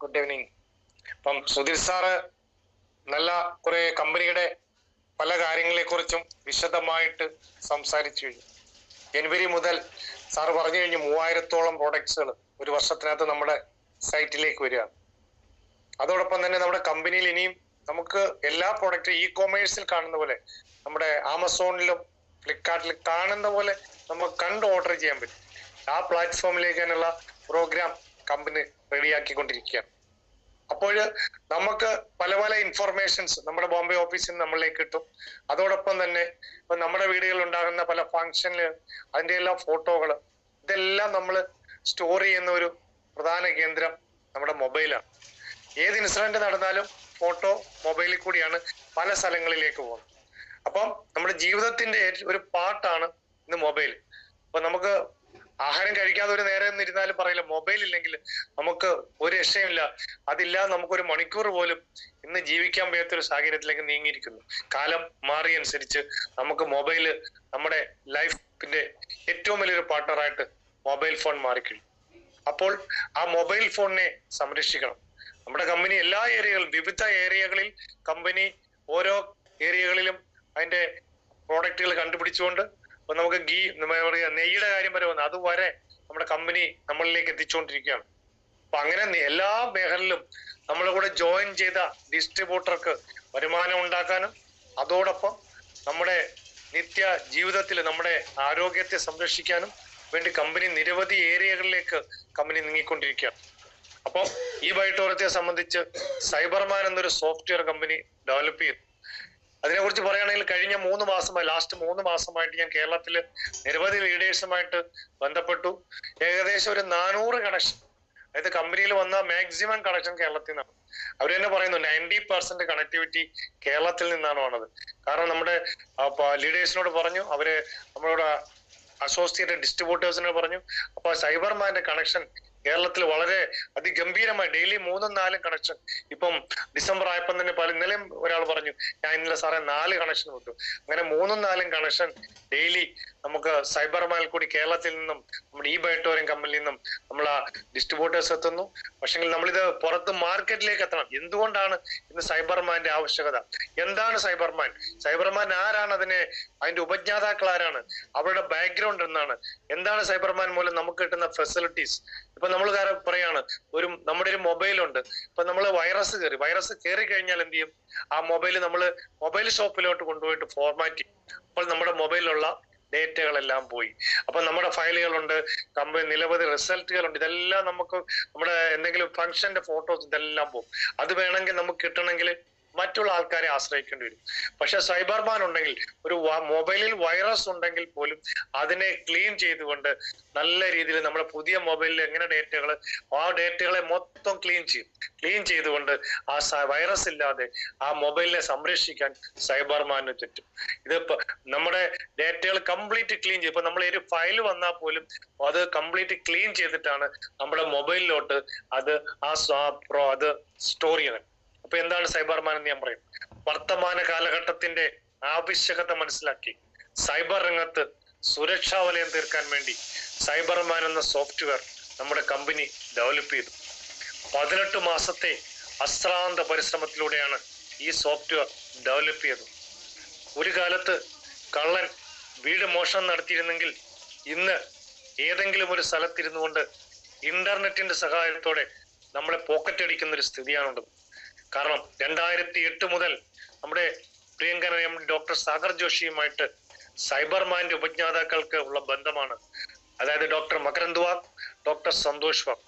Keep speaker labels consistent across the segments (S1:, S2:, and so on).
S1: Good evening അപ്പം Sudheer sir നല്ല കുറെ കമ്പനിയുടെ പല കാര്യങ്ങളെ കുറിച്ചും വിശദമായിട്ട് സംസാരിച്ചു കഴിഞ്ഞു. ജനുവരി മുതൽ സാറ് പറഞ്ഞു കഴിഞ്ഞു മൂവായിരത്തോളം പ്രോഡക്ട്സുകൾ ഒരു വർഷത്തിനകത്ത് നമ്മുടെ സൈറ്റിലേക്ക് വരികയാണ്. അതോടൊപ്പം തന്നെ നമ്മുടെ കമ്പനിയിൽ ഇനിയും നമുക്ക് എല്ലാ പ്രോഡക്റ്റും ഇ കോമേഴ്സിൽ കാണുന്ന പോലെ നമ്മുടെ ആമസോണിലും ഫ്ലിപ്കാർട്ടിലും കാണുന്ന പോലെ നമുക്ക് കണ്ട് ഓർഡർ ചെയ്യാൻ പറ്റും. ആ പ്ലാറ്റ്ഫോമിലേക്ക് തന്നെയുള്ള പ്രോഗ്രാം കമ്പനി റെഡിയാക്കിക്കൊണ്ടിരിക്കുകയാണ്. അപ്പോൾ നമുക്ക് പല പല ഇൻഫർമേഷൻസ് നമ്മുടെ ബോംബെ ഓഫീസിൽ നിന്ന് നമ്മളിലേക്ക് കിട്ടും. അതോടൊപ്പം തന്നെ ഇപ്പൊ നമ്മുടെ വീടുകളിൽ ഉണ്ടാകുന്ന പല ഫംഗ്ഷനിൽ അതിന്റെ എല്ലാ ഫോട്ടോകൾ ഇതെല്ലാം നമ്മൾ സ്റ്റോർ ചെയ്യുന്ന ഒരു പ്രധാന കേന്ദ്രം നമ്മുടെ മൊബൈലാണ് ഏത് ഇൻസിഡന്റ് നടന്നാലും ഫോട്ടോ മൊബൈലിൽ കൂടിയാണ് പല സ്ഥലങ്ങളിലേക്ക് പോകുന്നത്. അപ്പം നമ്മുടെ ജീവിതത്തിന്റെ ഒരു പാർട്ടാണ് ഇന്ന് മൊബൈൽ അപ്പൊ നമുക്ക് ആഹാരം കഴിക്കാതെ ഒരു നേരം നിന്നിരുന്നാലും പറയില്ല. മൊബൈൽ ഇല്ലെങ്കിൽ നമുക്ക് ഒരു രക്ഷയില്ല അതില്ലാതെ നമുക്ക് ഒരു മണിക്കൂർ പോലും ഇന്ന് ജീവിക്കാൻ വയ്യാത്ത ഒരു സാഹചര്യത്തിലേക്ക് നീങ്ങിയിരിക്കുന്നു. കാലം മാറിയനുസരിച്ച് നമുക്ക് മൊബൈൽ നമ്മുടെ ലൈഫിന്റെ ഏറ്റവും വലിയൊരു പാർട്ണറായിട്ട് മൊബൈൽ ഫോൺ മാറിക്കഴിഞ്ഞു. അപ്പോൾ ആ മൊബൈൽ ഫോണിനെ സംരക്ഷിക്കണം. നമ്മുടെ കമ്പനി എല്ലാ ഏരിയകളിലും വിവിധ ഏരിയകളിൽ കമ്പനി ഓരോ ഏരിയകളിലും അതിന്റെ പ്രോഡക്റ്റുകൾ കണ്ടുപിടിച്ചുകൊണ്ട് ഇപ്പൊ നമുക്ക് ഗീ പറയാ നെയ്യുടെ കാര്യം വരെ വന്നു അതുവരെ നമ്മുടെ കമ്പനി നമ്മളിലേക്ക് എത്തിച്ചുകൊണ്ടിരിക്കുകയാണ്. അപ്പൊ അങ്ങനെ എല്ലാ മേഖലയിലും നമ്മളെ കൂടെ ജോയിൻ ചെയ്ത ഡിസ്ട്രിബ്യൂട്ടർക്ക് വരുമാനം ഉണ്ടാക്കാനും അതോടൊപ്പം നമ്മുടെ നിത്യ ജീവിതത്തിൽ നമ്മുടെ ആരോഗ്യത്തെ സംരക്ഷിക്കാനും വേണ്ടി കമ്പനി നിരവധി ഏരിയകളിലേക്ക് കമ്പനി നീങ്ങിക്കൊണ്ടിരിക്കുകയാണ്. അപ്പോൾ ഈ ബയോട്ടോറത്തെ സംബന്ധിച്ച് സൈബർമാൻ എന്നൊരു സോഫ്റ്റ്വെയർ കമ്പനി ഡെവലപ്പ് ചെയ്തു. അതിനെക്കുറിച്ച് പറയുകയാണെങ്കിൽ കഴിഞ്ഞ മൂന്ന് മാസമായി ലാസ്റ്റ് മൂന്ന് മാസമായിട്ട് ഞാൻ കേരളത്തിൽ നിരവധി ലീഡേഴ്സുമായിട്ട് ബന്ധപ്പെട്ടു. ഏകദേശം ഒരു നാനൂറ് കണക്ഷൻ അതായത് കമ്പനിയിൽ വന്ന മാക്സിമം കണക്ഷൻ കേരളത്തിൽ നിന്നാണ്. അവർ തന്നെ പറയുന്നു നയന്റി പെർസെന്റ് കണക്ടിവിറ്റി കേരളത്തിൽ നിന്നാണ് വന്നത്. കാരണം നമ്മുടെ ലീഡേഴ്സിനോട് പറഞ്ഞു അവർ നമ്മളോട് അസോസിയേറ്റഡ് ഡിസ്ട്രിബ്യൂട്ടേഴ്സിനോട് പറഞ്ഞു. അപ്പൊ സൈബർമാന്റെ കണക്ഷൻ കേരളത്തിൽ വളരെ അതിഗംഭീരമായി ഡെയിലി മൂന്നും നാലും കണക്ഷൻ ഇപ്പം ഡിസംബർ ആയപ്പം തന്നെ പല ഇന്നലെയും ഒരാൾ പറഞ്ഞു ഞാൻ ഇന്നലെ സാറേ നാല് കണക്ഷൻ വിട്ടു. അങ്ങനെ മൂന്നും നാലും കണക്ഷൻ ഡെയിലി നമുക്ക് സൈബർമാനിൽ കൂടി കേരളത്തിൽ നിന്നും നമ്മുടെ ഈ ബയോട്ടോറിയം കമ്പനിയിൽ നിന്നും നമ്മൾ ആ ഡിസ്ട്രിബ്യൂട്ടേഴ്സ് എത്തുന്നു. പക്ഷെങ്കിൽ നമ്മളിത് പുറത്ത് മാർക്കറ്റിലേക്ക് എത്തണം. എന്തുകൊണ്ടാണ് ഇന്ന് സൈബർമാന്റെ ആവശ്യകത? എന്താണ് സൈബർമാൻ സൈബർമാൻ ആരാണ്? അതിനെ അതിന്റെ ഉപജ്ഞാതാക്കൾ ആരാണ്? അവരുടെ ബാക്ക്ഗ്രൗണ്ട് എന്താണ്? എന്താണ് സൈബർമാൻ മൂലം നമുക്ക് കിട്ടുന്ന ഫെസിലിറ്റീസ് ഇപ്പൊ നമ്മൾ പറയാണ് ഒരു നമ്മുടെ ഒരു മൊബൈൽ ഉണ്ട് ഇപ്പൊ നമ്മൾ വൈറസ് കയറി വൈറസ് കയറി കഴിഞ്ഞാൽ എന്ത് ചെയ്യും? ആ മൊബൈൽ നമ്മൾ മൊബൈൽ ഷോപ്പിലോട്ട് കൊണ്ടുപോയിട്ട് ഫോർമാറ്റ് ചെയ്യും. അപ്പോൾ നമ്മുടെ മൊബൈലിലുള്ള ഡേറ്റകളെല്ലാം പോയി. അപ്പൊ നമ്മുടെ ഫയലുകളുണ്ട് കമ്പനി നിരവധി റിസൾട്ടുകളുണ്ട്. ഇതെല്ലാം നമുക്ക് നമ്മുടെ എന്തെങ്കിലും ഫംഗ്ഷന്റെ ഫോട്ടോസ് ഇതെല്ലാം പോകും. അത് വേണമെങ്കിൽ നമുക്ക് കിട്ടണമെങ്കിൽ മറ്റുള്ള ആൾക്കാരെ ആശ്രയിക്കേണ്ടി വരും. പക്ഷെ സൈബർമാൻ ഉണ്ടെങ്കിൽ ഒരു മൊബൈലിൽ വൈറസ് ഉണ്ടെങ്കിൽ പോലും അതിനെ ക്ലീൻ ചെയ്തുകൊണ്ട് നല്ല രീതിയിൽ നമ്മുടെ പുതിയ മൊബൈലിൽ എങ്ങനെ ഡേറ്റകൾ ആ ഡേറ്റകളെ മൊത്തം ക്ലീൻ ചെയ്യും. ക്ലീൻ ചെയ്തുകൊണ്ട് ആ വൈറസ് ഇല്ലാതെ ആ മൊബൈലിനെ സംരക്ഷിക്കാൻ സൈബർമാന് ചുറ്റും ഇത് നമ്മുടെ ഡേറ്റകൾ കംപ്ലീറ്റ് ക്ലീൻ ചെയ്യും. ഇപ്പൊ നമ്മൾ ഒരു ഫയൽ വന്നാൽ പോലും അത് കംപ്ലീറ്റ് ക്ലീൻ ചെയ്തിട്ടാണ് നമ്മുടെ മൊബൈലിലോട്ട് അത് ആ അത് സ്റ്റോർ ചെയ്യണം അപ്പൊ എന്താണ് സൈബർമാൻ എന്ന് ഞാൻ പറയും? വർത്തമാന കാലഘട്ടത്തിന്റെ ആവശ്യകത മനസ്സിലാക്കി. സൈബർ രംഗത്ത് സുരക്ഷാ വലയം തീർക്കാൻ വേണ്ടി സൈബർമാൻ എന്ന സോഫ്റ്റ്വെയർ നമ്മുടെ കമ്പനി ഡെവലപ്പ് ചെയ്തു. പതിനെട്ട് മാസത്തെ അശ്രാന്ത പരിശ്രമത്തിലൂടെയാണ് ഈ സോഫ്റ്റ്വെയർ ഡെവലപ്പ് ചെയ്തത്. ഒരു കാലത്ത് കള്ളൻ വീട് മോഷണം നടത്തിയിരുന്നെങ്കിൽ ഇന്ന് ഏതെങ്കിലും ഒരു സ്ഥലത്തിരുന്നു കൊണ്ട് ഇന്റർനെറ്റിന്റെ സഹായത്തോടെ നമ്മളെ പോക്കറ്റ് അടിക്കുന്ന ഒരു സ്ഥിതിയാണുള്ളത്. കാരണം രണ്ടായിരത്തി എട്ട് മുതൽ നമ്മുടെ പ്രിയങ്കരൻ എം ഡോക്ടർ സാഗർ ജോഷിയുമായിട്ട് സൈബർമാന്റെ ഉപജ്ഞാതാക്കൾക്ക് ഉള്ള ബന്ധമാണ്. അതായത് ഡോക്ടർ മകരന്ദ് വാഗ് ഡോക്ടർ സന്തോഷ് വാക്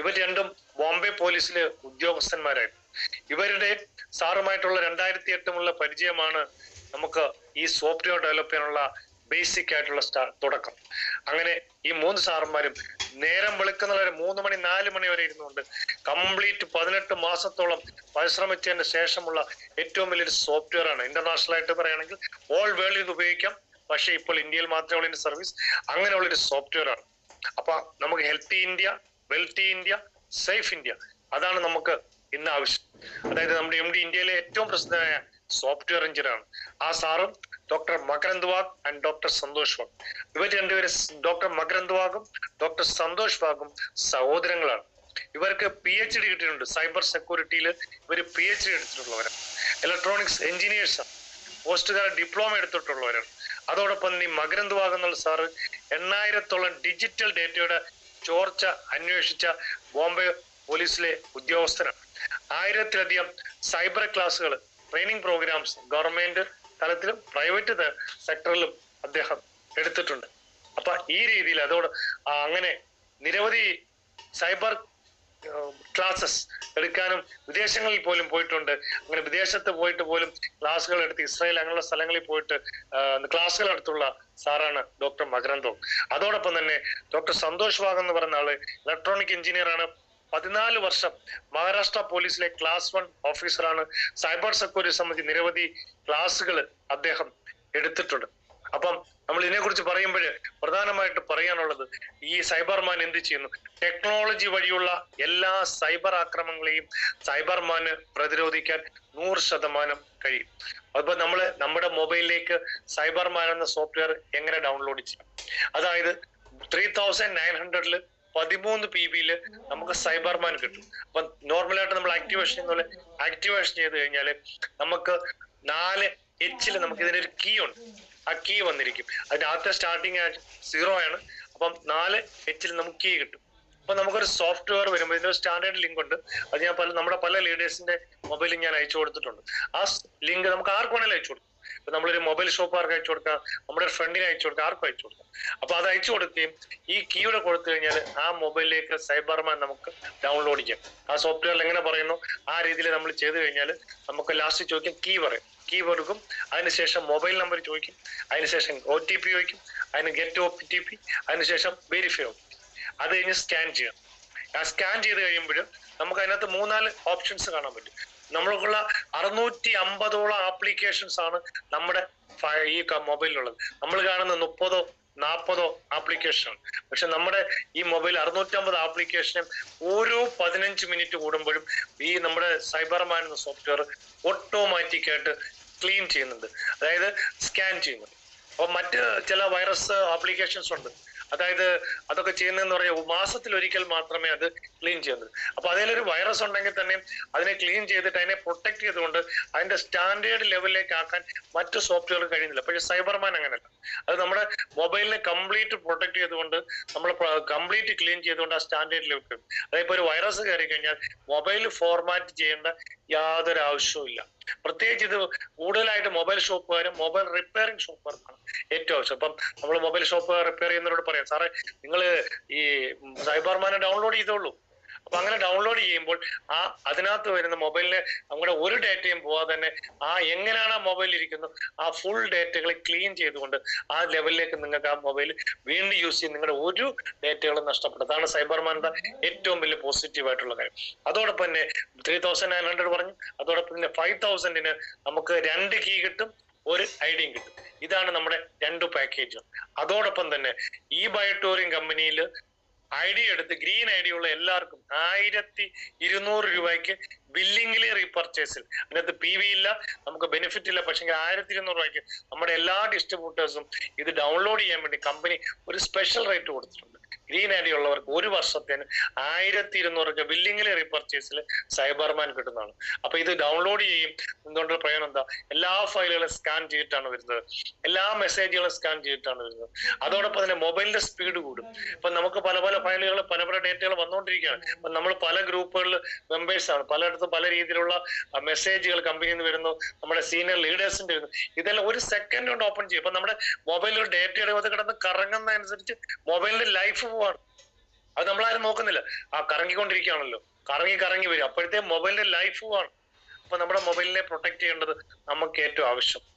S1: ഇവർ രണ്ടും ബോംബെ പോലീസിലെ ഉദ്യോഗസ്ഥന്മാരായിരുന്നു. ഇവരുടെ സാറുമായിട്ടുള്ള രണ്ടായിരത്തി എട്ടുമുള്ള പരിചയമാണ് നമുക്ക് ഈ സോഫ്റ്റ്വെയർ ഡെവലപ്പ് ചെയ്യാനുള്ള ബേസിക് ആയിട്ടുള്ള തുടക്കം. അങ്ങനെ ഈ മൂന്ന് സാറന്മാരും നേരം വെളുക്കുന്നവരെ മൂന്ന് മണി നാല് മണി വരെ ഇരുന്നുകൊണ്ട് കംപ്ലീറ്റ് പതിനെട്ട് മാസത്തോളം പരിശ്രമിച്ചതിന് ശേഷമുള്ള ഏറ്റവും വലിയൊരു സോഫ്റ്റ്വെയർ ആണ്. ഇന്റർനാഷണൽ ആയിട്ട് പറയുകയാണെങ്കിൽ ഓൾ വേൾഡിൽ ഇത് ഉപയോഗിക്കാം. പക്ഷേ ഇപ്പോൾ ഇന്ത്യയിൽ മാത്രമേ ഉള്ള സർവീസ് അങ്ങനെയുള്ളൊരു സോഫ്റ്റ്വെയർ ആണ്. അപ്പൊ നമുക്ക് healthy India wealthy India safe India അതാണ് നമുക്ക് ഇന്ന് ആവശ്യം. അതായത് നമ്മുടെ എം ഡി ഇന്ത്യയിലെ ഏറ്റവും പ്രസിദ്ധമായ സോഫ്റ്റ്വെയർ എഞ്ചിനാണ് ആ സാറും doctor Makarand Wagh and doctor Santosh Wagh. ഇവർ രണ്ടുപേരും ഡോക്ടർ മകരന്ദ് വാഗും ഡോക്ടർ സന്തോഷ് വാഗും സഹോദരങ്ങളാണ്. ഇവർക്ക് പി എച്ച് ഡി കിട്ടിയിട്ടുണ്ട്. സൈബർ സെക്യൂരിറ്റിയിൽ ഇവർ പി എച്ച് ഡി എടുത്തിട്ടുള്ളവരാണ് ഇലക്ട്രോണിക്സ് എഞ്ചിനീയേഴ്സാണ് പോസ്റ്റ് ഗ്രാഡ് ഡിപ്ലോമ എടുത്തിട്ടുള്ളവരാണ്. അതോടൊപ്പം ഈ എന്നുള്ള സാറ് എണ്ണായിരത്തോളം ഡിജിറ്റൽ ഡേറ്റയുടെ ചോർച്ച അന്വേഷിച്ച ബോംബെ പോലീസിലെ ഉദ്യോഗസ്ഥനാണ്. ആയിരത്തിലധികം സൈബർ ക്ലാസുകൾ ട്രെയിനിങ് പ്രോഗ്രാംസ് ഗവൺമെന്റ് തലത്തിലും പ്രൈവറ്റ് സെക്ടറിലും അദ്ദേഹം എടുത്തിട്ടുണ്ട്. അപ്പൊ ഈ രീതിയിൽ അതോട് അങ്ങനെ നിരവധി സൈബർ ക്ലാസ്സസ് എടുക്കാനും വിദേശങ്ങളിൽ പോലും പോയിട്ടുണ്ട്. അങ്ങനെ വിദേശത്ത് പോയിട്ട് പോലും ക്ലാസ്സുകൾ എടുത്ത് ഇസ്രായേൽ അങ്ങനെയുള്ള സ്ഥലങ്ങളിൽ പോയിട്ട് ക്ലാസ്സുകൾ എടുത്തുള്ള സാറാണ് ഡോക്ടർ മകരന്തോ അതോടൊപ്പം തന്നെ ഡോക്ടർ സന്തോഷ് വാഗ് എന്ന് പറയുന്ന ആൾ ഇലക്ട്രോണിക് എഞ്ചിനീയർ ആണ്. പതിനാല് വർഷം മഹാരാഷ്ട്ര പോലീസിലെ ക്ലാസ് വൺ ഓഫീസറാണ്. സൈബർ സെക്യൂരിറ്റി സംബന്ധിച്ച് നിരവധി ക്ലാസ്സുകൾ അദ്ദേഹം എടുത്തിട്ടുണ്ട്. അപ്പം നമ്മൾ ഇതിനെക്കുറിച്ച് പറയുമ്പോൾ പ്രധാനമായിട്ട് പറയാനുള്ളത് ഈ സൈബർമാൻ എന്ത് ചെയ്യുന്നു? ടെക്നോളജി വഴിയുള്ള എല്ലാ സൈബർ ആക്രമണങ്ങളെയും സൈബർമാന് പ്രതിരോധിക്കാൻ നൂറ് ശതമാനം കഴിയും. അപ്പൊ നമ്മൾ നമ്മുടെ മൊബൈലിലേക്ക് സൈബർമാൻ എന്ന സോഫ്റ്റ്വെയർ എങ്ങനെ ഡൗൺലോഡ് ചെയ്യാം? അതായത് ത്രീ തൗസൻഡ് നയൻ ഹൺഡ്രഡിൽ പതിമൂന്ന് പി ബിയിൽ നമുക്ക് സൈബർമാൻ കിട്ടും. അപ്പൊ നോർമലായിട്ട് നമ്മൾ ആക്ടിവേഷൻ ചെയ്യുന്ന ആക്ടിവേഷൻ ചെയ്ത് കഴിഞ്ഞാൽ നമുക്ക് നാല് എച്ചിൽ നമുക്ക് ഇതിനൊരു കീ ഉണ്ട്. ആ കീ വന്നിരിക്കും. അതിന്റെ ആദ്യത്തെ സ്റ്റാർട്ടിങ് സീറോ ആണ്. അപ്പം നാല് എച്ചിൽ നമുക്ക് കീ കിട്ടും. അപ്പൊ നമുക്കൊരു സോഫ്റ്റ്വെയർ വരുമ്പോൾ ഇതിന്റെ സ്റ്റാൻഡേർഡ് ലിങ്ക് ഉണ്ട്. അത് ഞാൻ പല നമ്മുടെ പല ലീഡേഴ്സിന്റെ മൊബൈലിൽ ഞാൻ അയച്ചു കൊടുത്തിട്ടുണ്ട്. ആ ലിങ്ക് നമുക്ക് ആർക്ക് വേണേലും അയച്ചു കൊടുക്കും. ഇപ്പൊ നമ്മളൊരു മൊബൈൽ ഷോപ്പുകാർക്ക് അയച്ചു കൊടുക്കാം? നമ്മുടെ ഫ്രണ്ടിന് അയച്ചു കൊടുക്കാം. ആർക്കും അയച്ചു കൊടുക്കാം. അപ്പൊ അത് അയച്ചു കൊടുക്കുകയും ഈ കീയുടെ കൊടുത്തു കഴിഞ്ഞാൽ ആ മൊബൈലിലേക്ക് സൈബർമാൻ നമുക്ക് ഡൗൺലോഡ് ചെയ്യാം. ആ സോഫ്റ്റ്വെയറിൽ എങ്ങനെ പറയുന്നു? ആ രീതിയിൽ നമ്മൾ ചെയ്തു കഴിഞ്ഞാൽ നമുക്ക് ലാസ്റ്റ് ചോദിക്കും കീ പറയും. കീ കൊടുക്കും. അതിനുശേഷം മൊബൈൽ നമ്പർ ചോദിക്കും. അതിനുശേഷം ഒ ടി പി ചോദിക്കും. അതിന് ഗെറ്റ് ഒ ടി പി അതിനുശേഷം വെരിഫൈ ഒ അത് കഴിഞ്ഞ് സ്കാൻ ചെയ്യാം. ആ സ്കാൻ ചെയ്ത് കഴിയുമ്പോൾ നമുക്ക് അതിനകത്ത് മൂന്നാൽ ഓപ്ഷൻസ് കാണാൻ പറ്റും. നമ്മൾക്കുള്ള അറുന്നൂറ്റി അമ്പതോളം ആപ്ലിക്കേഷൻസ് ആണ് നമ്മുടെ ഈ മൊബൈലിലുള്ളത് നമ്മൾ കാണുന്ന മുപ്പതോ നാൽപ്പതോ ആപ്ലിക്കേഷൻ പക്ഷെ നമ്മുടെ ഈ മൊബൈൽ അറുന്നൂറ്റമ്പത് ആപ്ലിക്കേഷനും ഓരോ പതിനഞ്ച് മിനിറ്റ് കൂടുമ്പോഴും ഈ നമ്മുടെ സൈബർമാൻ എന്ന സോഫ്റ്റ്വെയർ ഓട്ടോമാറ്റിക് ആയിട്ട് ക്ലീൻ ചെയ്യുന്നുണ്ട്. അതായത് സ്കാൻ ചെയ്യുന്നുണ്ട്. അപ്പൊ മറ്റ് ചില വൈറസ് ആപ്ലിക്കേഷൻസ് ഉണ്ട്. അതായത് അതൊക്കെ ചെയ്യുന്നതെന്ന് പറഞ്ഞാൽ മാസത്തിൽ ഒരിക്കൽ മാത്രമേ അത് ക്ലീൻ ചെയ്യുന്നത്. അപ്പൊ അതിലൊരു വൈറസ് ഉണ്ടെങ്കിൽ തന്നെ അതിനെ ക്ലീൻ ചെയ്തിട്ട് അതിനെ പ്രൊട്ടക്ട് ചെയ്തുകൊണ്ട് അതിന്റെ സ്റ്റാൻഡേർഡ് ലെവലിലേക്ക് ആക്കാൻ മറ്റു സോഫ്റ്റ്വെയർ കഴിയുന്നില്ല. പക്ഷെ സൈബർമാൻ അങ്ങനെയല്ല. അത് നമ്മുടെ മൊബൈലിനെ കംപ്ലീറ്റ് പ്രൊട്ടക്ട് ചെയ്തുകൊണ്ട് നമ്മൾ കംപ്ലീറ്റ് ക്ലീൻ ചെയ്തുകൊണ്ട് ആ സ്റ്റാൻഡേർഡ് ലെവൽ അതായത് ഒരു വൈറസ് കയറി കഴിഞ്ഞാൽ മൊബൈൽ ഫോർമാറ്റ് ചെയ്യേണ്ട യാതൊരു ആവശ്യവും ഇല്ല പ്രത്യേകിച്ച് ഇത് കൂടുതലായിട്ട് മൊബൈൽ ഷോപ്പുകാരും മൊബൈൽ റിപ്പയറിംഗ് ഷോപ്പുകാർക്കാണ് ഏറ്റവും ആവശ്യം. അപ്പം നമ്മൾ മൊബൈൽ ഷോപ്പ് റിപ്പയർ ചെയ്യുന്നവരോട് പറയാം സാറേ നിങ്ങൾ ഈ സൈബർമാനെ ഡൗൺലോഡ് ചെയ്തോളൂ അപ്പൊ അങ്ങനെ ഡൗൺലോഡ് ചെയ്യുമ്പോൾ ആ അതിനകത്ത് വരുന്ന മൊബൈലിന് നമ്മുടെ ഒരു ഡേറ്റയും പോവാതെ തന്നെ ആ എങ്ങനെയാണ് ആ മൊബൈൽ ഇരിക്കുന്നത്? ആ ഫുൾ ഡേറ്റകളെ ക്ലീൻ ചെയ്തുകൊണ്ട് ആ ലെവലിലേക്ക് നിങ്ങൾക്ക് ആ മൊബൈൽ വീണ്ടും യൂസ് ചെയ്ത് നിങ്ങളുടെ ഒരു ഡേറ്റകളും നഷ്ടപ്പെടും. അതാണ് സൈബർമാന്റെ ഏറ്റവും വലിയ പോസിറ്റീവ് ആയിട്ടുള്ള കാര്യം. അതോടൊപ്പം തന്നെ ത്രീ തൗസൻഡ് നയൻ ഹൺഡ്രഡ് പറഞ്ഞു. അതോടൊപ്പം തന്നെ ഫൈവ് തൗസൻഡിന് നമുക്ക് രണ്ട് കീ കിട്ടും ഒരു ഐഡിയും കിട്ടും. ഇതാണ് നമ്മുടെ രണ്ട് പാക്കേജ് അതോടൊപ്പം തന്നെ ഈ ബയോട്ടോറിയം കമ്പനിയിൽ ഐ ഡി എടുത്ത് ഗ്രീൻ ഐ ഡി ഉള്ള എല്ലാവർക്കും ആയിരത്തി ഇരുന്നൂറ് രൂപയ്ക്ക് ബില്ലിംഗിലെ റീപർച്ചേസിൽ അതിനകത്ത് പി വി ഇല്ല നമുക്ക് ബെനിഫിറ്റ് ഇല്ല. പക്ഷേ ആയിരത്തി ഇരുന്നൂറ് രൂപയ്ക്ക് നമ്മുടെ എല്ലാ ഡിസ്ട്രിബ്യൂട്ടേഴ്സും ഇത് ഡൗൺലോഡ് ചെയ്യാൻ വേണ്ടി കമ്പനി ഒരു സ്പെഷ്യൽ റേറ്റ് കൊടുത്തിട്ടുണ്ട്. ഗ്രീൻ ഐ ഡി ഉള്ളവർക്ക് ഒരു വർഷത്തിന് ആയിരത്തി ഇരുന്നൂറ് രൂപ ബില്ലിംഗിലെ റീപർച്ചേസിൽ സൈബർമാൻ കിട്ടുന്നതാണ്. അപ്പൊ ഇത് ഡൗൺലോഡ് ചെയ്യും. എന്തുകൊണ്ട് പ്രയോജനം എന്താ? എല്ലാ ഫയലുകളും സ്കാൻ ചെയ്തിട്ടാണ് വരുന്നത്. എല്ലാ മെസ്സേജുകളും സ്കാൻ ചെയ്തിട്ടാണ് വരുന്നത്. അതോടൊപ്പം തന്നെ മൊബൈലിന്റെ സ്പീഡ് കൂടും. ഇപ്പൊ നമുക്ക് പല പല ഫയലുകൾ പല പല ഡേറ്റകൾ വന്നുകൊണ്ടിരിക്കുകയാണ്. അപ്പൊ നമ്മൾ പല ഗ്രൂപ്പുകളിൽ മെമ്പേഴ്സ് ആണ്. പലയിടത്തും പല രീതിയിലുള്ള മെസ്സേജുകൾ കമ്പനിയിൽ നിന്ന് വരുന്നു. നമ്മുടെ സീനിയർ ലീഡേഴ്സിന്റെ വരുന്നു. ഇതെല്ലാം ഒരു സെക്കൻഡ് കൊണ്ട് ഓപ്പൺ ചെയ്യും. അപ്പൊ നമ്മുടെ മൊബൈലിൽ ഡേറ്റയുടെ അത് കിടന്ന് കറങ്ങുന്ന അനുസരിച്ച് മൊബൈലിന്റെ ലൈഫ് പോവാണ്. അത് നമ്മളാരും നോക്കുന്നില്ല. ആ കറങ്ങിക്കൊണ്ടിരിക്കുകയാണല്ലോ. കറങ്ങി കറങ്ങി വരും. അപ്പോഴത്തെ മൊബൈലിന്റെ ലൈഫ് പോവാണ്. അപ്പൊ നമ്മുടെ മൊബൈലിനെ പ്രൊട്ടക്ട് ചെയ്യേണ്ടത് നമുക്ക് ഏറ്റവും ആവശ്യം.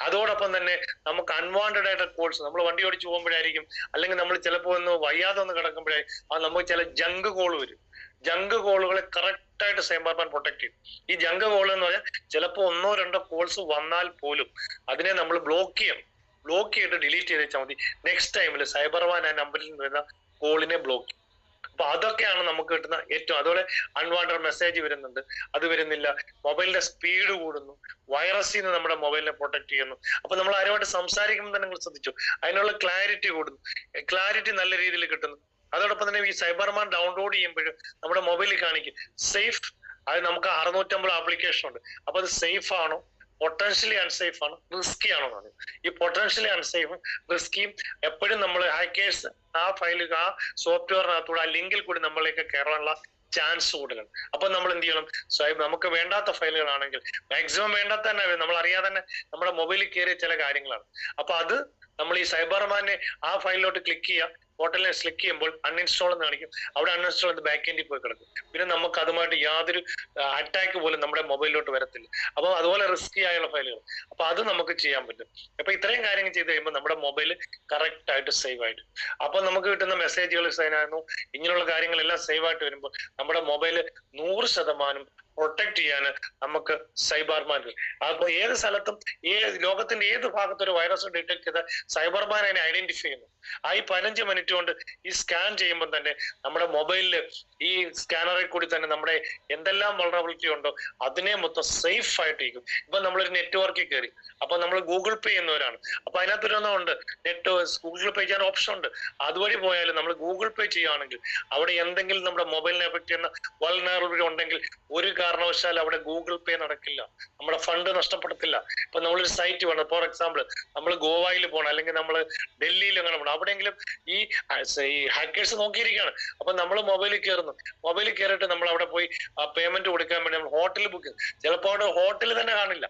S1: അതോടൊപ്പം തന്നെ നമുക്ക് അൺവാണ്ടഡ് ആയിട്ട് കോൾസ് നമ്മൾ വണ്ടി ഓടിച്ചു പോകുമ്പോഴായിരിക്കും അല്ലെങ്കിൽ നമ്മൾ ചിലപ്പോൾ ഒന്ന് വയ്യാതെ ഒന്ന് കിടക്കുമ്പോഴായിരിക്കും അത് നമുക്ക് ചില ജങ്ക് കോൾ വരും. ജങ്ക് കോളുകളെ കറക്റ്റ് ആയിട്ട് സൈബർമാൻ പ്രൊട്ടക്ട് ചെയ്യും. ഈ ജങ്ക് കോൾ എന്ന് പറഞ്ഞാൽ ചിലപ്പോൾ ഒന്നോ രണ്ടോ കോൾസ് വന്നാൽ പോലും അതിനെ നമ്മൾ ബ്ലോക്ക് ചെയ്യും ബ്ലോക്ക് ചെയ്തിട്ട് ഡിലീറ്റ് ചെയ്ത് വെച്ചാൽ മതി. നെക്സ്റ്റ് ടൈമിൽ സൈബർമാൻ ആ നമ്പറിൽ നിന്ന് വരുന്ന കോളിനെ ബ്ലോക്ക് ചെയ്യും. അപ്പൊ അതൊക്കെയാണ് നമുക്ക് കിട്ടുന്ന ഏറ്റവും അതുപോലെ അൺവാണ്ടഡ് മെസ്സേജ് വരുന്നുണ്ട്. അത് വരുന്നില്ല. മൊബൈലിന്റെ സ്പീഡ് കൂടുന്നു. വൈറസിൽ നിന്ന് നമ്മുടെ മൊബൈലിനെ പ്രൊട്ടക്ട് ചെയ്യുന്നു. അപ്പൊ നമ്മൾ ആരുമായിട്ട് സംസാരിക്കുമ്പോൾ തന്നെ നിങ്ങൾ ശ്രദ്ധിച്ചു? അതിനുള്ള ക്ലാരിറ്റി കൂടുന്നു. ക്ലാരിറ്റി നല്ല രീതിയിൽ കിട്ടുന്നു. അതോടൊപ്പം തന്നെ ഈ സൈബർമാൻ ഡൗൺലോഡ് ചെയ്യുമ്പോഴും നമ്മുടെ മൊബൈലിൽ കാണിക്കും. സേഫ് അത് നമുക്ക് അറുന്നൂറ്റമ്പത് ആപ്ലിക്കേഷൻ ഉണ്ട്. അപ്പൊ അത് സേഫ് ആണോ? പൊട്ടൻഷ്യലി അൺസേഫ് ആണ്? റിസ്കി ആണോ എന്ന് ഈ പൊട്ടൻഷ്യലി അൺസേഫും റിസ്കിയും എപ്പോഴും നമ്മൾ ഹാക്കേഴ്സ് ആ ഫയൽ ആ സോഫ്റ്റ്വെയറിനകത്തൂടെ ആ ലിങ്കിൽ കൂടി നമ്മളിലേക്ക് കയറാനുള്ള ചാൻസ് കൂടുതലാണ്. അപ്പൊ നമ്മൾ എന്ത് ചെയ്യണം? സ്വയം നമുക്ക് വേണ്ടാത്ത ഫയലുകളാണെങ്കിൽ മാക്സിമം വേണ്ടാത്ത തന്നെ നമ്മൾ അറിയാതെ തന്നെ നമ്മുടെ മൊബൈലിൽ കയറിയ ചില കാര്യങ്ങളാണ്. അപ്പൊ അത് നമ്മൾ ഈ സൈബർമാനെ ആ ഫയലിലോട്ട് ക്ലിക്ക് ചെയ്യുക പോർട്ടലിനെ ക്ലിക്ക് ചെയ്യുമ്പോൾ അൺഇൻസ്റ്റാൾ എന്ന് കാണിക്കും. അവിടെ അൺഇൻസ്റ്റാൾ ചെയ്ത് ബാക്ക് എൻഡിൽ പോയി കിടക്കും. പിന്നെ നമുക്ക് അതുമായിട്ട് യാതൊരു അറ്റാക്ക് പോലും നമ്മുടെ മൊബൈലിലോട്ട് വരത്തില്ല. അപ്പോൾ അതുപോലെ റിസ്കി ആയുള്ള ഫയലുകൾ. അപ്പൊ അത് നമുക്ക് ചെയ്യാൻ പറ്റും. അപ്പൊ ഇത്രയും കാര്യങ്ങൾ ചെയ്ത് കഴിയുമ്പോൾ നമ്മുടെ മൊബൈൽ കറക്റ്റ് ആയിട്ട് സേവ് ആയിട്ട്. അപ്പൊ നമുക്ക് കിട്ടുന്ന മെസ്സേജുകൾ സൈനായിരുന്നു ഇങ്ങനെയുള്ള കാര്യങ്ങളെല്ലാം സേവ് ആയിട്ട് വരുമ്പോൾ നമ്മുടെ മൊബൈൽ നൂറ് ശതമാനം പ്രൊട്ടക്ട് ചെയ്യാൻ നമുക്ക് സൈബർമാൻ അപ്പൊ ഏത് സ്ഥലത്തും ഏത് ലോകത്തിന്റെ ഏത് ഭാഗത്ത് ഒരു വൈറസ് ഡിറ്റക്ട് ചെയ്ത സൈബർമാൻ അതിനെ ഐഡന്റിഫൈ ചെയ്യുന്നു. ആ ഈ പതിനഞ്ച് മിനിറ്റ് കൊണ്ട് ഈ സ്കാൻ ചെയ്യുമ്പോൾ തന്നെ നമ്മുടെ മൊബൈലിൽ ഈ സ്കാനറിൽ കൂടി തന്നെ നമ്മുടെ എന്തെല്ലാം വളറബിലിറ്റി ഉണ്ടോ അതിനെ മൊത്തം സേഫ് ആയിട്ടിരിക്കും. ഇപ്പൊ നമ്മളൊരു നെറ്റ്വർക്കിൽ കയറി അപ്പൊ നമ്മൾ ഗൂഗിൾ പേ ചെയ്യുന്നവരാണ്. അപ്പൊ അതിനകത്തൊരെണ്ണം ഉണ്ട്. നെറ്റ് ഗൂഗിൾ പേ ചെയ്യാൻ ഓപ്ഷൻ ഉണ്ട്. അതുവഴി പോയാലും നമ്മൾ ഗൂഗിൾ പേ ചെയ്യുകയാണെങ്കിൽ അവിടെ എന്തെങ്കിലും നമ്മുടെ മൊബൈലിനെ എഫക്ട് ചെയ്യുന്ന വൾനറബിലിറ്റി ഉണ്ടെങ്കിൽ ഒരു കാരണവശാൽ അവിടെ ഗൂഗിൾ പേ നടക്കില്ല. നമ്മുടെ ഫണ്ട് നഷ്ടപ്പെടത്തില്ല. ഇപ്പൊ നമ്മളൊരു സൈറ്റ് വേണം. ഫോർ എക്സാമ്പിൾ നമ്മൾ ഗോവയിൽ പോകണം അല്ലെങ്കിൽ നമ്മൾ ഡൽഹിയിൽ അങ്ങനെ പോകണം അവിടെയെങ്കിലും ഈ ഈ ഹാക്കേഴ്സ് നോക്കിയിരിക്കുകയാണ് അപ്പൊ നമ്മൾ മൊബൈലിൽ കയറുന്നു മൊബൈലിൽ കയറിയിട്ട് നമ്മൾ അവിടെ പോയി പേയ്മെന്റ് കൊടുക്കാൻ വേണ്ടി നമ്മൾ ഹോട്ടലിൽ ബുക്ക് ചിലപ്പോൾ അവിടെ ഹോട്ടൽ തന്നെ കാണില്ല.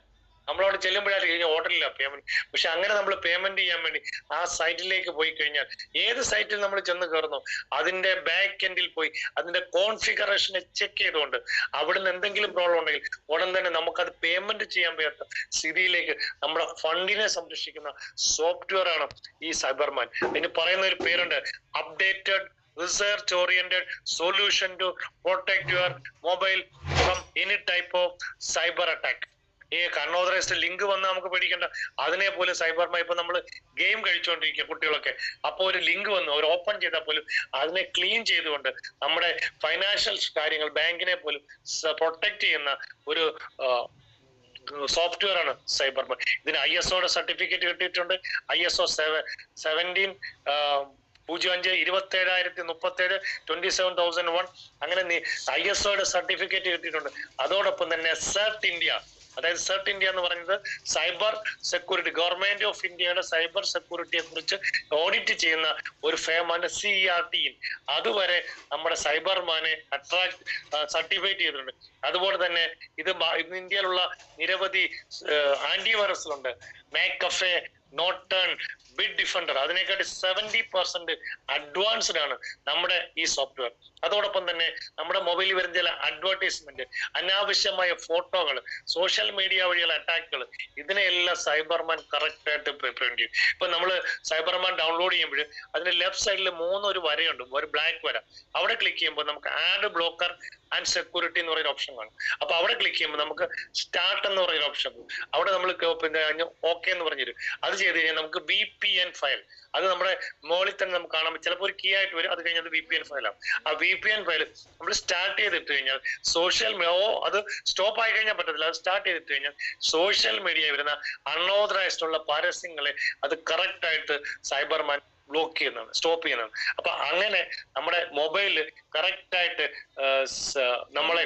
S1: നമ്മളവിടെ ചെല്ലുമ്പോഴാണ് കഴിഞ്ഞ ഹോട്ടലിലാ പേയ്മെന്റ് പക്ഷെ അങ്ങനെ നമ്മൾ പേയ്മെന്റ് ചെയ്യാൻ വേണ്ടി ആ സൈറ്റിലേക്ക് പോയി കഴിഞ്ഞാൽ ഏത് സൈറ്റിൽ നമ്മൾ ചെന്ന് കയറുന്നു? അതിന്റെ ബാക്ക് എൻഡിൽ പോയി അതിന്റെ കോൺഫിഗറേഷനെ ചെക്ക് ചെയ്തുകൊണ്ട് അവിടെ നിന്ന് എന്തെങ്കിലും പ്രോബ്ലം ഉണ്ടെങ്കിൽ ഉടൻ തന്നെ നമുക്കത് പേയ്മെന്റ് ചെയ്യാൻ വയ്യാത്ത സ്ഥിതിയിലേക്ക് നമ്മുടെ ഫണ്ടിനെ സംരക്ഷിക്കുന്ന സോഫ്റ്റ്വെയർ ആണ് ഈ സൈബർമാൻ അതിന് പറയുന്ന ഒരു പേരുണ്ട് updated research oriented solution to protect your mobile from any type of cyber attack ഈ കണ്ണോദറൈസ്ഡ് ലിങ്ക് വന്ന് നമുക്ക് പേടിക്കേണ്ട. അതിനെ പോലും സൈബർമായി ഇപ്പൊ നമ്മൾ ഗെയിം കഴിച്ചുകൊണ്ടിരിക്കുക കുട്ടികളൊക്കെ. അപ്പൊ ഒരു ലിങ്ക് വന്നു ഒരു ഓപ്പൺ ചെയ്താൽ പോലും അതിനെ ക്ലീൻ ചെയ്തുകൊണ്ട് നമ്മുടെ ഫൈനാൻഷ്യൽ കാര്യങ്ങൾ ബാങ്കിനെ പോലും പ്രൊട്ടക്ട് ചെയ്യുന്ന ഒരു സോഫ്റ്റ്വെയർ ആണ് സൈബർമാൻ ഇതിന് ഐ എസ് ഒയുടെ സർട്ടിഫിക്കറ്റ് കിട്ടിയിട്ടുണ്ട്. I S O seven seventeen പൂജ്യം അഞ്ച് ഇരുപത്തി ഏഴായിരത്തി മുപ്പത്തി ഏഴ് ട്വന്റി സെവൻ തൗസൻഡ് വൺ. അങ്ങനെ ഐ എസ് ഒയുടെ സർട്ടിഫിക്കറ്റ് കിട്ടിയിട്ടുണ്ട്. അതോടൊപ്പം തന്നെ സെർട്ട് ഇന്ത്യ അതായത് സെർട്ട് ഇന്ത്യ എന്ന് പറയുന്നത് സൈബർ സെക്യൂരിറ്റി ഗവൺമെന്റ് ഓഫ് ഇന്ത്യയുടെ സൈബർ സെക്യൂരിറ്റിയെ കുറിച്ച് ഓഡിറ്റ് ചെയ്യുന്ന ഒരു ഫേമാണ് സി ആർ ടി അതുവരെ നമ്മുടെ സൈബർമാനെ അട്രാക്ട് സർട്ടിഫൈറ്റ് ചെയ്തിട്ടുണ്ട്. അതുപോലെ തന്നെ ഇത് ഇന്ത്യയിലുള്ള നിരവധി ആന്റിവൈറസുകളുണ്ട് മേക്കഫെ നോട്ടൺ ബിഡ് ഡിഫൻഡർ അതിനെക്കാട്ടി സെവന്റി പെർസെന്റ് അഡ്വാൻസ്ഡ് ആണ് നമ്മുടെ ഈ സോഫ്റ്റ്വെയർ അതോടൊപ്പം തന്നെ നമ്മുടെ മൊബൈലിൽ വരുന്ന ചില അഡ്വർടൈസ്മെന്റ് അനാവശ്യമായ ഫോട്ടോകൾ സോഷ്യൽ മീഡിയ വഴിയുള്ള അറ്റാക്കുകൾ ഇതിനെല്ലാം സൈബർമാൻ കറക്റ്റ് ആയിട്ട് പ്രിവെന്റ് ചെയ്യും. ഇപ്പൊ നമ്മൾ സൈബർമാൻ ഡൗൺലോഡ് ചെയ്യുമ്പോൾ അതിന്റെ ലെഫ്റ്റ് സൈഡിൽ മൂന്നൊരു വരയുണ്ട് ഒരു ബ്ലാക്ക് വര. അവിടെ ക്ലിക്ക് ചെയ്യുമ്പോൾ നമുക്ക് ആഡ് ബ്ലോക്കർ ആൻഡ് സെക്യൂരിറ്റി എന്ന് പറയുന്ന ഓപ്ഷൻ കാണും അപ്പൊ അവിടെ ക്ലിക്ക് ചെയ്യുമ്പോൾ നമുക്ക് സ്റ്റാർട്ട് എന്ന് പറയുന്ന ഓപ്ഷൻ അവിടെ നമ്മൾ പിന്നെ ഓക്കെ എന്ന് പറഞ്ഞു തരും. അത് ചെയ്ത് കഴിഞ്ഞാൽ നമുക്ക് ബി പി എൻ ഫയൽ അത് നമ്മുടെ മുകളിൽ തന്നെ നമുക്ക് കാണാൻ ചിലപ്പോൾ ഒരു കീ ആയിട്ട് വരും. അത് കഴിഞ്ഞാൽ വി പി എൻ ഫയലാണ് ആ വി പി എൻ ഫയൽ നമ്മൾ സ്റ്റാർട്ട് ചെയ്തിട്ട് കഴിഞ്ഞാൽ സോഷ്യൽ ഓ അത് സ്റ്റോപ്പ് ആയി കഴിഞ്ഞാൽ പറ്റത്തില്ല. അത് സ്റ്റാർട്ട് ചെയ്തിട്ട് കഴിഞ്ഞാൽ സോഷ്യൽ മീഡിയ വരുന്ന അൺഓതറൈസ്ഡ് ഉള്ള പരസ്യങ്ങളെ അത് കറക്റ്റ് ആയിട്ട് സൈബർമാൻ ബ്ലോക്ക് ചെയ്യുന്നതാണ് സ്റ്റോപ്പ് ചെയ്യുന്നതാണ്. അപ്പൊ അങ്ങനെ നമ്മുടെ മൊബൈൽ കറക്റ്റ് ആയിട്ട് നമ്മളെ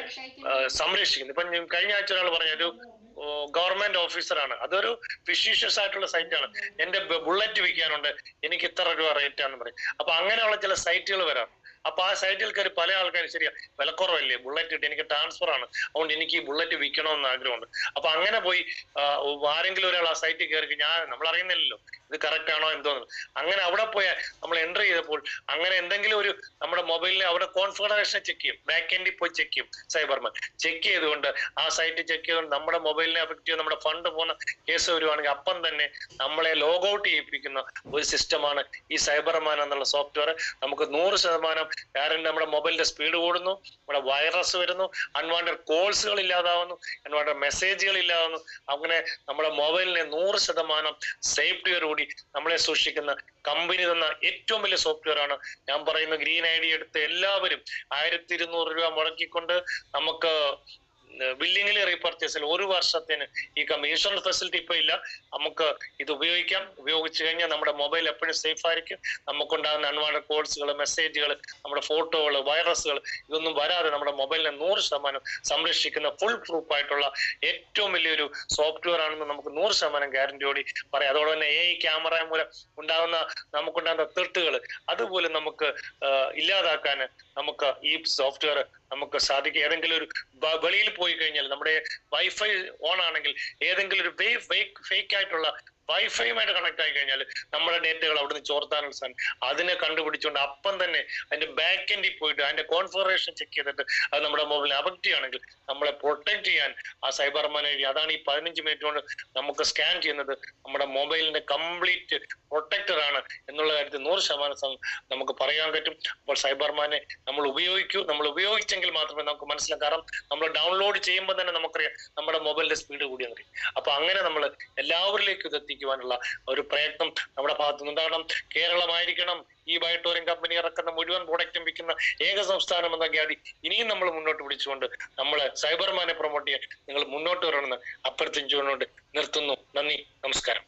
S1: സംരക്ഷിക്കുന്നു. ഇപ്പൊ കഴിഞ്ഞ ആഴ്ച ഒരാൾ പറഞ്ഞ ഒരു ഗവൺമെന്റ് ഓഫീസറാണ് അതൊരു ഫിഷീഷ്യസ് ആയിട്ടുള്ള സൈറ്റാണ് എന്റെ ബുള്ളറ്റ് വിൽക്കാനുണ്ട്. എനിക്ക് ഇത്ര രൂപ റേറ്റ് ആണെന്ന് പറയും. അപ്പൊ അങ്ങനെയുള്ള ചില സൈറ്റുകൾ വരാം. അപ്പൊ ആ സൈറ്റിൽ കയറി പല ആൾക്കാരും ശരിയാ വിലക്കുറവല്ലേ ബുള്ളറ്റ് ഇട്ട് എനിക്ക് ട്രാൻസ്ഫർ ആണ്. അതുകൊണ്ട് എനിക്ക് ഈ ബുള്ളറ്റ് വിൽക്കണമെന്ന് ആഗ്രഹമുണ്ട്. അപ്പൊ അങ്ങനെ പോയി ആരെങ്കിലും ഒരാൾ ആ സൈറ്റിൽ കയറി ഞാൻ നമ്മൾ അറിയുന്നില്ലല്ലോ ഇത് കറക്റ്റ് ആണോ എന്തോന്ന്. അങ്ങനെ അവിടെ പോയ നമ്മൾ എന്റർ ചെയ്തപ്പോൾ അങ്ങനെ എന്തെങ്കിലും ഒരു നമ്മുടെ മൊബൈലിനെ അവിടെ കോൺഫിഗറേഷൻ ചെക്ക് ചെയ്യും. ബാക്ക് എൻഡിൽ പോയി ചെക്ക് ചെയ്യും സൈബർമാൻ ചെക്ക് ചെയ്തുകൊണ്ട് ആ സൈറ്റ് ചെക്ക് ചെയ്തുകൊണ്ട് നമ്മുടെ മൊബൈലിനെ അഫക്ട് ചെയ്ത് നമ്മുടെ ഫണ്ട് പോകുന്ന കേസ് വരുവാണെങ്കിൽ അപ്പം തന്നെ നമ്മളെ ലോഗ് ഔട്ട് ചെയ്യിപ്പിക്കുന്ന ഒരു സിസ്റ്റമാണ് ഈ സൈബർമാൻ എന്നുള്ള സോഫ്റ്റ്വെയർ നമുക്ക് നൂറ് ശതമാനം കാരണം നമ്മുടെ മൊബൈലിന്റെ സ്പീഡ് കൂടുന്നു നമ്മുടെ വൈറസ് വരുന്നു അൺവാണ്ടഡ് കോൾസുകൾ ഇല്ലാതാവുന്നു അൺവാണ്ടഡ് മെസ്സേജുകൾ ഇല്ലാതാവുന്നു. അങ്ങനെ നമ്മുടെ മൊബൈലിനെ നൂറ് ശതമാനം സേഫ്റ്റിയോടുകൂടി നമ്മളെ സൂക്ഷിക്കുന്ന കമ്പനി തന്ന ഏറ്റവും വലിയ സോഫ്റ്റ്വെയർ ആണ്. ഞാൻ പറയുന്ന ഗ്രീൻ ഐ ഡി എടുത്ത് എല്ലാവരും ആയിരത്തി ഇരുന്നൂറ് രൂപ മുടക്കിക്കൊണ്ട് നമുക്ക് ബില്ലിങ്ങിലെ റീപർച്ചേസിൽ ഒരു വർഷത്തിന് ഈ കമ്മീഷൻ ഫെസിലിറ്റി ഇപ്പൊ ഇല്ല. നമുക്ക് ഇത് ഉപയോഗിക്കാം. ഉപയോഗിച്ചു കഴിഞ്ഞാൽ നമ്മുടെ മൊബൈൽ എപ്പോഴും സേഫ് ആയിരിക്കും. നമുക്കുണ്ടാകുന്ന അൺവാണ്ടഡ് കോൾസുകൾ മെസ്സേജുകൾ നമ്മുടെ ഫോട്ടോകൾ വൈറസുകൾ ഇതൊന്നും വരാതെ നമ്മുടെ മൊബൈലിനെ നൂറ് ശതമാനം സംരക്ഷിക്കുന്ന ഫുൾ പ്രൂഫ് ആയിട്ടുള്ള ഏറ്റവും വലിയൊരു സോഫ്റ്റ്വെയർ ആണെന്ന് നമുക്ക് നൂറ് ശതമാനം ഗ്യാരണ്ടിയോടി പറയാം. അതോടെ തന്നെ എ ക്യാമറ മൂലം ഉണ്ടാകുന്ന നമുക്കുണ്ടാകുന്ന തെട്ടുകൾ അതുപോലെ നമുക്ക് ഇല്ലാതാക്കാൻ നമുക്ക് ഈ സോഫ്റ്റ്വെയർ നമുക്ക് സാധിക്കും. ഏതെങ്കിലും ഒരു വെളിയിൽ പോയി കഴിഞ്ഞാൽ നമ്മുടെ വൈഫൈ ഓൺ ആണെങ്കിൽ ഏതെങ്കിലും ഒരു ഫേക്ക് ഫേക്ക് ആയിട്ടുള്ള വൈഫൈയുമായിട്ട് കണക്ട് ആയി കഴിഞ്ഞാൽ നമ്മുടെ ഡേറ്റകൾ അവിടുന്ന് ചോർത്താനുള്ള സാധനം അതിനെ കണ്ടുപിടിച്ചുകൊണ്ട് അപ്പം തന്നെ അതിന്റെ ബാക്ക് എൻഡിൽ പോയിട്ട് അതിന്റെ കോൺഫിഗറേഷൻ ചെക്ക് ചെയ്തിട്ട് അത് നമ്മുടെ മൊബൈലിൽ അഫക്ട് ചെയ്യുകയാണെങ്കിൽ നമ്മളെ പ്രൊട്ടക്ട് ചെയ്യാൻ ആ സൈബർ മാനേജ് അതാണ് ഈ പതിനഞ്ച് മിനിറ്റ് കൊണ്ട് നമുക്ക് സ്കാൻ ചെയ്യുന്നത് നമ്മുടെ മൊബൈലിന്റെ കംപ്ലീറ്റ് പ്രൊട്ടക്ടർ ആണ് എന്നുള്ള കാര്യത്തിൽ നൂറ് ശതമാനം നമുക്ക് പറയാൻ പറ്റും. അപ്പോൾ സൈബർമാനെ നമ്മൾ ഉപയോഗിക്കൂ. നമ്മൾ ഉപയോഗിച്ചെങ്കിൽ മാത്രമേ നമുക്ക് മനസ്സിലാക്കാം കാരണം നമ്മൾ ഡൗൺലോഡ് ചെയ്യുമ്പോൾ തന്നെ നമുക്കറിയാം നമ്മുടെ മൊബൈലിന്റെ സ്പീഡ് കൂടിയെന്നറിയാം അപ്പൊ അങ്ങനെ നമ്മൾ എല്ലാവരിലേക്കും ഇത് എത്തിക്കുവാനുള്ള ഒരു പ്രയത്നം നമ്മുടെ ഭാഗത്തു നിന്നുണ്ടാകണം കേരളമായിരിക്കണം ഈ ബയോട്ടോറിയം കമ്പനി ഇറക്കുന്ന മുഴുവൻ പ്രൊഡക്റ്റും വിൽക്കുന്ന ഏക സംസ്ഥാനം എന്ന ഖ്യാതി ഇനിയും നമ്മൾ മുന്നോട്ട് പിടിച്ചുകൊണ്ട് നമ്മൾ സൈബർമാനെ പ്രൊമോട്ട് ചെയ്യാൻ നിങ്ങൾ മുന്നോട്ട് വരണമെന്ന് അഭ്യർത്ഥിച്ചുകൊണ്ട് നിർത്തുന്നു. നന്ദി. നമസ്കാരം.